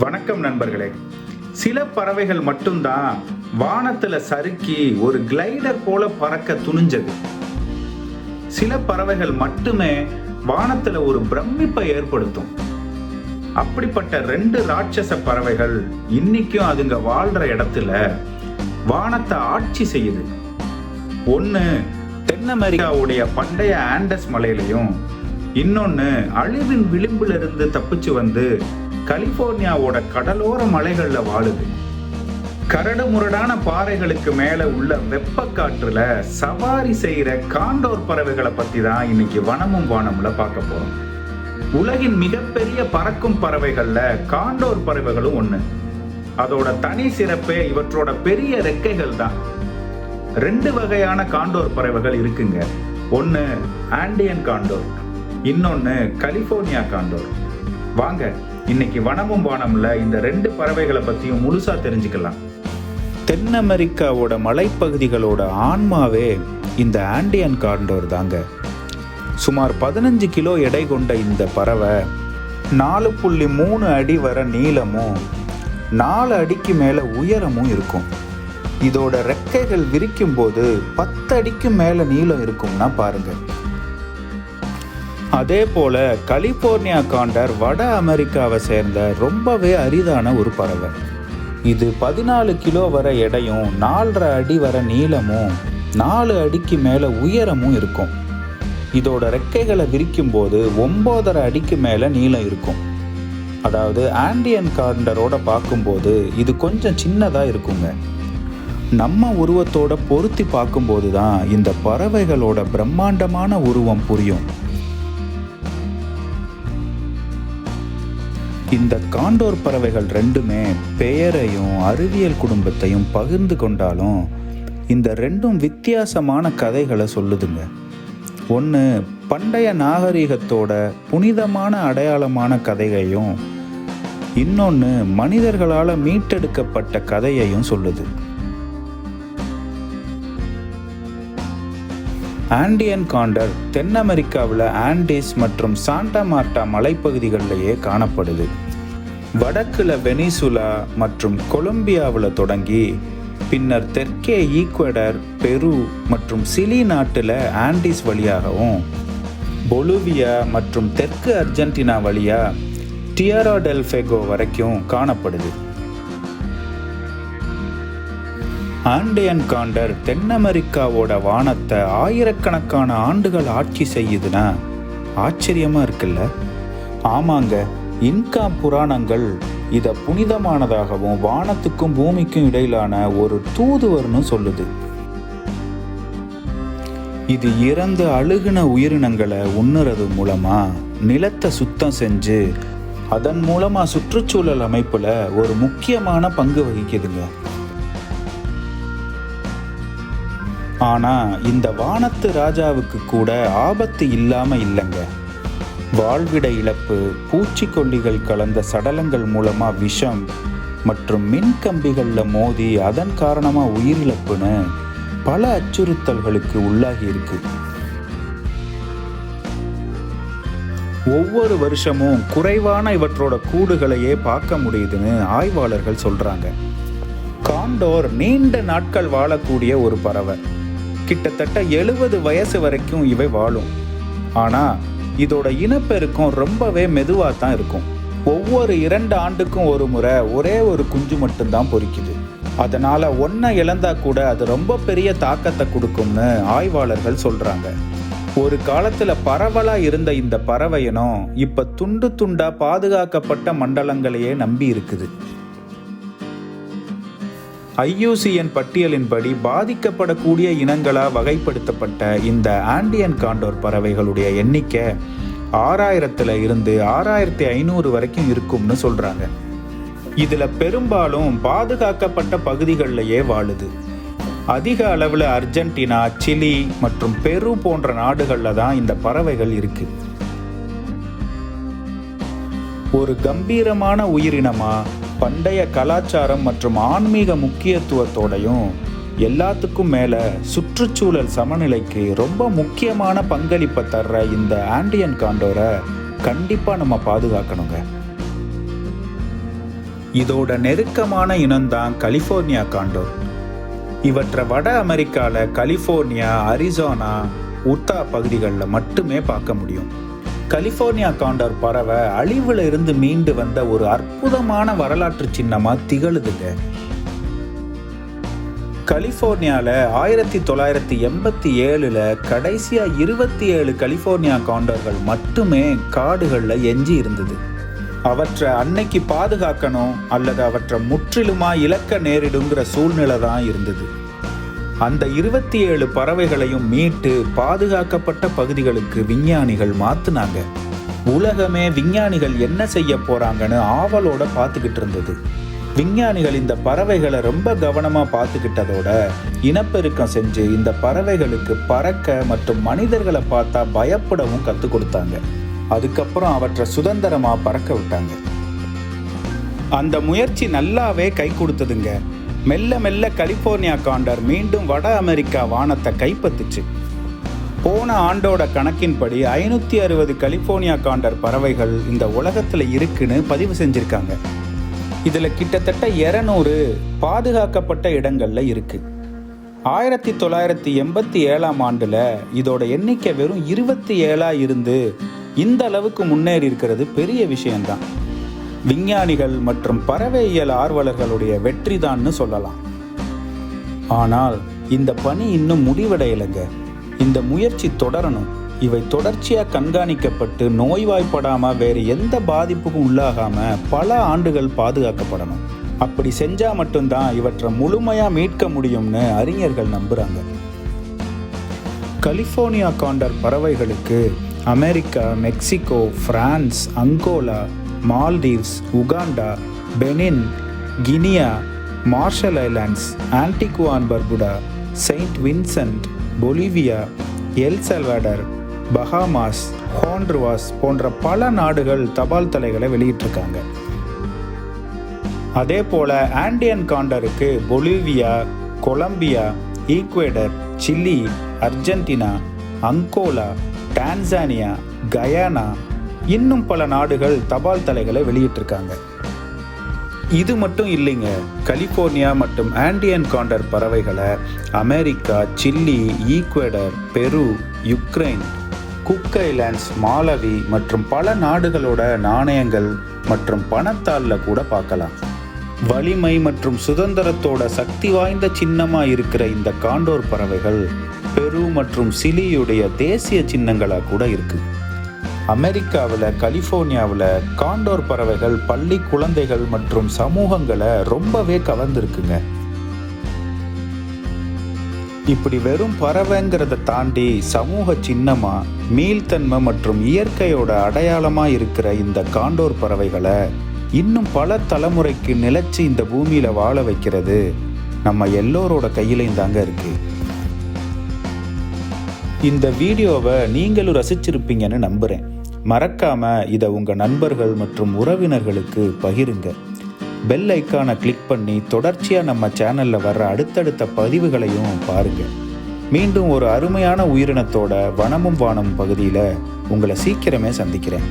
வணக்கம் நண்பர்களே. சில பறவைகள் மட்டும்தான் வானத்துல சறுக்கி ஒரு கிளைடர் போல பறக்க துணிஞ்சது. சில பறவைகள் மட்டுமே வானத்துல ஒரு பிரமிப்பை ஏற்படுத்தும். அப்படிப்பட்ட ரெண்டு ராட்சச பறவைகள் இன்னைக்கும் அதுங்க வாழ்ற இடத்துல வானத்தை ஆட்சி செய்யுது. ஒன்னு தென் அமெரிக்காவுடைய பண்டைய ஆண்டஸ் மலையிலையும் இன்னொன்னு அழிவின் விளிம்பிலிருந்து தப்பிச்சு வந்து கலிபோர்னியாவோட கடலோர மலைகள்ல வாழுது. கரடு முரடான பாறைகளுக்கு மேல உள்ள வெப்ப காற்றுல சவாரி செய்யற காண்டோர் பறவைகளை பத்தி தான் இன்னைக்கு வனமும் வானம்ல பார்க்க போறோம். உலகின் மிகப்பெரிய பறக்கும் பறவைகள்ல காண்டோர் பறவைகளும் ஒண்ணு. அதோட தனி சிறப்பே இவற்றோட பெரிய ரெக்கைகள் தான். ரெண்டு வகையான காண்டோர் பறவைகள் இருக்குங்க. ஒன்னு ஆண்டியன் காண்டோர் இன்னொன்னு கலிபோர்னியா காண்டோர். வாங்க இன்னைக்கு வனமும் வானம்ல இந்த ரெண்டு பறவைகளை பத்தியும் முழுசா தெரிஞ்சுக்கலாம். தென் அமெரிக்காவோட மலைப்பகுதிகளோட ஆன்மாவே இந்த ஆண்டியன் காண்டோர் தாங்க. சுமார் பதினஞ்சு கிலோ எடை கொண்ட இந்த பறவை நாலு புள்ளி மூணு அடி வர நீளமும் நாலு அடிக்கு மேலே உயரமும் இருக்கும். இதோட ரெக்கைகள் விரிக்கும் போது பத்து அடிக்கு மேலே நீளம் இருக்கும்னா பாருங்கள் அதே போல கலிபோர்னியா காண்டர் வட அமெரிக்காவை சேர்ந்த ரொம்பவே அரிதான ஒரு பறவை. இது பதினாலு கிலோ வர எடையும் நாலரை அடி வர நீளமும் நாலு அடிக்கு மேலே உயரமும் இருக்கும். இதோட ரெக்கைகளை விரிக்கும் போது ஒம்போதரை அடிக்கு மேலே நீளம் இருக்கும். அதாவது ஆண்டியன் காண்டரோட பார்க்கும்போது இது கொஞ்சம் சின்னதாக இருக்குங்க. நம்ம உருவத்தோட பொருத்தி பார்க்கும்போது தான் இந்த பறவைகளோட பிரம்மாண்டமான உருவம் புரியும். இந்த காண்டோர் பறவைகள் ரெண்டுமே பெயரையும் அறிவியல் குடும்பத்தையும் பகிர்ந்து கொண்டாலும் இந்த ரெண்டும் வித்தியாசமான கதைகளை சொல்லுதுங்க. ஒன்று பண்டைய நாகரிகத்தோட புனிதமான அடையாளமான கதையையும் இன்னொன்று மனிதர்களால் மீட்டெடுக்கப்பட்ட கதையையும் சொல்லுது. ஆண்டியன் காண்டர் தென் அமெரிக்காவில் ஆண்டிஸ் மற்றும் சாண்டா மார்டா மலைப்பகுதிகளிலேயே காணப்படுது. வடக்குல வெனிசுலா மற்றும் கொலம்பியாவில் தொடங்கி பின்னர் தெற்கே ஈக்வடர் பெரு மற்றும் சிலி நாட்டில் ஆண்டிஸ் வழியாகவும் பொலுவியா மற்றும் தெற்கு அர்ஜென்டினா வழியாக டியரா டெல்ஃபெகோ வரைக்கும் காணப்படுது. ஆண்டியன் காண்டர் தென் அமெரிக்காவோட வானத்தை ஆயிரக்கணக்கான ஆண்டுகள் ஆட்சி செய்யுதுன்னா ஆச்சரியமா இருக்குல்ல? ஆமாங்க இன்கா புராணங்கள் இதை புனிதமானதாகவும் வானத்துக்கும் பூமிக்கும் இடையிலான ஒரு தூதுவர்னு சொல்லுது. இது இறந்து அழுகுன உயிரினங்களை உண்ணுறது மூலமா நிலத்தை சுத்தம் செஞ்சு அதன் மூலமா சுற்றுச்சூழல் அமைப்புல ஒரு முக்கியமான பங்கு வகிக்குதுங்க. ஆனா இந்த வானத்து ராஜாவுக்கு கூட ஆபத்து இல்லாம இல்லைங்க. வாழ்விட இழப்பு பூச்சிக்கொல்லிகள் கலந்த சடலங்கள் மூலமா விஷம் மற்றும் மின் கம்பிகளில் மோதி அதன் காரணமா உயிரிழப்புன்னு பல அச்சுறுத்தல்களுக்கு உள்ளாகி இருக்கு. ஒவ்வொரு வருஷமும் குறைவான இவற்றோட கூடுகளையே பார்க்க முடியுதுன்னு ஆய்வாளர்கள் சொல்றாங்க. காண்டோர் நீண்ட நாட்கள் வாழக்கூடிய ஒரு பறவை. கிட்டத்தட்ட எழுபது வயசு வரைக்கும் இவை வாழும். ஆனால் இதோட இனப்பெருக்கம் ரொம்பவே மெதுவாக தான் இருக்கும். ஒவ்வொரு இரண்டு ஆண்டுக்கும் ஒரு முறை ஒரே ஒரு குஞ்சு மட்டும்தான் பொறிக்குது. அதனால் ஒன்றை இழந்தா கூட அது ரொம்ப பெரிய தாக்கத்தை கொடுக்கும்னு ஆய்வாளர்கள் சொல்கிறாங்க ஒரு காலத்தில் பரவலாக இருந்த இந்த பறவையினம் இப்போ துண்டு துண்டாக பாதுகாக்கப்பட்ட மண்டலங்களையே நம்பி இருக்குது. ஐயூசிஎன் பட்டியலின்படி பாதிக்கப்படக்கூடிய இனங்களாக வகைப்படுத்தப்பட்ட இந்த ஆண்டியன் காண்டோர் பறவைகளுடைய எண்ணிக்கை ஆறாயிரத்தில் இருந்து ஆறாயிரத்தி ஐநூறு வரைக்கும் இருக்கும்னு சொல்கிறாங்க இதில் பெரும்பாலும் பாதுகாக்கப்பட்ட பகுதிகளிலேயே வாழுது. அதிக அளவில் அர்ஜென்டினா சிலி மற்றும் பெரு போன்ற நாடுகளில் தான் இந்த பறவைகள் இருக்கு. ஒரு கம்பீரமான உயிரினமா பண்டைய கலாச்சாரம் மற்றும் ஆன்மீக முக்கியத்துவத்தோடையும் எல்லாத்துக்கும் மேலே சுற்றுச்சூழல் சமநிலைக்கு ரொம்ப முக்கியமான பங்களிப்பை தர்ற இந்த ஆண்டியன் காண்டோரை கண்டிப்பாக நம்ம பாதுகாக்கணுங்க. இதோட நெருக்கமான இனம்தான் கலிஃபோர்னியா காண்டோர். இவற்றை வட அமெரிக்காவில் கலிஃபோர்னியா அரிசோனா உத்தா பகுதிகளில் மட்டுமே பார்க்க முடியும். கலிஃபோர்னியா காண்டோர் பறவை அழிவுல இருந்து மீண்டு வந்த ஒரு அற்புதமான வரலாற்று சின்னமா திகழுதுங்க. கலிஃபோர்னியாவில் ஆயிரத்தி தொள்ளாயிரத்தி எண்பத்தி ஏழில் கடைசியாக இருபத்தி ஏழு கலிஃபோர்னியா காண்டர்கள் மட்டுமே காடுகளில் எஞ்சி இருந்தது. அவற்றை அன்னைக்கு பாதுகாக்கணும் அல்லது அவற்றை முற்றிலுமா இழக்க நேரிடுங்கிற சூழ்நிலை தான் இருந்தது. அந்த இருபத்தி ஏழு பறவைகளையும் மீட்டு பாதுகாக்கப்பட்ட பகுதிகளுக்கு விஞ்ஞானிகள் மாத்துனாங்க. உலகமே விஞ்ஞானிகள் என்ன செய்ய போறாங்கன்னு ஆவலோட பார்த்துக்கிட்டு இருந்தது. விஞ்ஞானிகள் இந்த பறவைகளை ரொம்ப கவனமாக பார்த்துக்கிட்டதோட இனப்பெருக்கம் செஞ்சு இந்த பறவைகளுக்கு பறக்க மற்றும் மனிதர்களை பார்த்தா பயப்படவும் கற்றுக் கொடுத்தாங்க. அதுக்கப்புறம் அவற்றை சுதந்திரமாக பறக்க விட்டாங்க. அந்த முயற்சி நல்லாவே கை கொடுத்ததுங்க. மெல்ல மெல்ல கலிஃபோர்னியா காண்டர் மீண்டும் வட அமெரிக்கா வானத்தை கைப்பற்றுச்சு. போன ஆண்டோட கணக்கின்படி ஐநூற்றி அறுபது கலிஃபோர்னியா காண்டர் பறவைகள் இந்த உலகத்தில் இருக்குன்னு பதிவு செஞ்சுருக்காங்க. இதில் கிட்டத்தட்ட இரநூறு பாதுகாக்கப்பட்ட இடங்களில் இருக்கு. ஆயிரத்தி தொள்ளாயிரத்தி எண்பத்தி ஏழாம் ஆண்டில் இதோட எண்ணிக்கை வெறும் இருபத்தி ஏழாக இருந்து இந்த அளவுக்கு முன்னேறி இருக்கிறது பெரிய விஷயம்தான். விஞ்ஞானிகள் மற்றும் பறவையியல் ஆர்வலர்களுடைய வெற்றிதான்னு சொல்லலாம். ஆனால் இந்த பணி இன்னும் முடிவடையலைங்க. இந்த முயற்சி தொடரணும். இவை தொடர்ச்சியாக கண்காணிக்கப்பட்டு நோய்வாய்ப்படாமல் வேறு எந்த பாதிப்புக்கும் உள்ளாகாமல் பல ஆண்டுகள் பாதுகாக்கப்படணும். அப்படி செஞ்சால் மட்டும்தான் இவற்றை முழுமையாக மீட்க முடியும்னு அறிஞர்கள் நம்புகிறாங்க கலிஃபோர்னியா காண்டர் பறவைகளுக்கு America Mexico France Angola Maldives Uganda Benin Guinea Marshall Islands Antiguan Barbuda Saint Vincent Bolivia El Salvador Bahamas Honduras போன்ற பல நாடுகள் தபால் தலைகளை வெளியிட்டிருக்காங்க. அதே போல Andean காண்டருக்கு Bolivia Colombia Ecuador Chile Argentina Angola Tanzania Guyana இன்னும் பல நாடுகள் தபால் தலைகளை வெளியிட்டிருக்காங்க. இது மட்டும் இல்லைங்க கலிஃபோர்னியா மற்றும் ஆண்டியன் காண்டர் பறவைகளை America Chile Ecuador Peru Ukraine cook islands Malavi மற்றும் பல நாடுகளோட நாணயங்கள் மற்றும் பணத்தாளில் கூட பார்க்கலாம். வலிமை மற்றும் சுதந்திரத்தோட சக்தி வாய்ந்த சின்னமாக இருக்கிற இந்த காண்டோர் பறவைகள் பெரு மற்றும் சிலியுடைய தேசிய சின்னங்களாக கூட இருக்குது அமெரிக்காவில் கலிஃபோர்னியாவில் காண்டோர் பறவைகள் பள்ளி குழந்தைகள் மற்றும் சமூகங்களை ரொம்பவே கவர்ந்துருக்குங்க. இப்படி வெறும் பறவைங்கிறத தாண்டி சமூக சின்னமா மீள்தன்மை மற்றும் இயற்கையோட அடையாளமா இருக்கிற இந்த காண்டோர் பறவைகளை இன்னும் பல தலைமுறைக்கு நிலைச்சு இந்த பூமியில வாழ வைக்கிறது நம்ம எல்லோரோட கையிலையும் தாங்க இருக்குது இந்த வீடியோவை நீங்களும் ரசிச்சிருப்பீங்கன்னு நம்புகிறேன் மறக்காமல் இதை உங்கள் நண்பர்கள் மற்றும் உறவினர்களுக்கு பகிருங்க. பெல் ஐக்கானை கிளிக் பண்ணி தொடர்ச்சியாக நம்ம சேனலில் வர்ற அடுத்தடுத்த பதிவுகளையும் பாருங்கள் மீண்டும் ஒரு அருமையான உயிரினத்தோட வனமும் வானம் பகுதியில் உங்களை சீக்கிரமே சந்திக்கிறேன்.